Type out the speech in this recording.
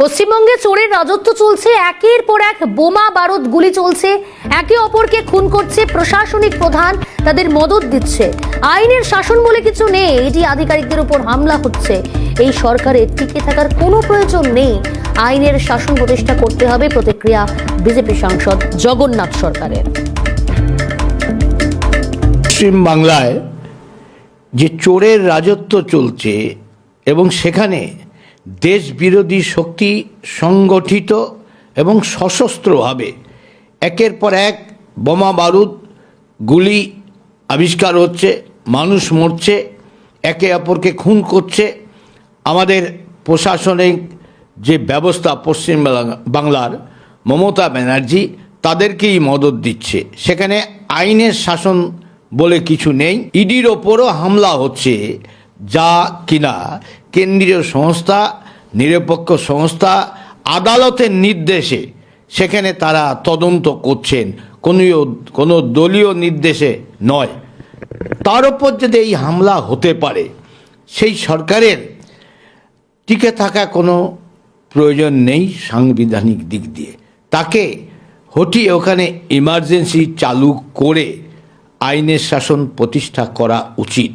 পশ্চিমবঙ্গে চোরের রাজত্ব চলছে, একের পর এক বোমা বারুদ গুলি চলছে। একে অপরকে খুন করছে প্রশাসনিক প্রধান, তাদের মদত দিচ্ছে। আইনের শাসন বলে কিছু নেই, এটি আধিকারিকদের উপর হামলা হচ্ছে। এই সরকারের টিকে থাকার কোনো প্রয়োজন নেই। আইনের শাসন প্রতিষ্ঠা করতে হবে প্রতিক্রিয়া বিজেপি সাংসদ জগন্নাথ সরকারের। পশ্চিম বাংলায় যে চোরের রাজত্ব চলছে এবং সেখানে দেশ বিরোধী শক্তি সংগঠিত এবং সশস্ত্রভাবে একের পর এক বোমা বারুদ, গুলি আবিষ্কার হচ্ছে, মানুষ মরছে, একে অপরকে খুন করছে। আমাদের প্রশাসনিক যে ব্যবস্থা পশ্চিম বাংলা- বাংলার মমতা ব্যানার্জি তাদেরকেই মদত দিচ্ছে। সেখানে আইনের শাসন বলে কিছু নেই। ইডির ওপরও হামলা হচ্ছে। যা কিনা কেন্দ্রীয় সংস্থা, নিরপেক্ষ সংস্থা, আদালতের নির্দেশে সেখানে তারা তদন্ত করছেন। কোনো কোনো দলীয় নির্দেশে নয়। তার উপর যদি এই হামলা হতে পারে, সেই সরকারের টিকে থাকা কোনো প্রয়োজন নেই সাংবিধানিক দিক দিয়ে। তাকে হটিয়ে ওখানে ইমার্জেন্সি চালু করে আইনের শাসন প্রতিষ্ঠা করা উচিত।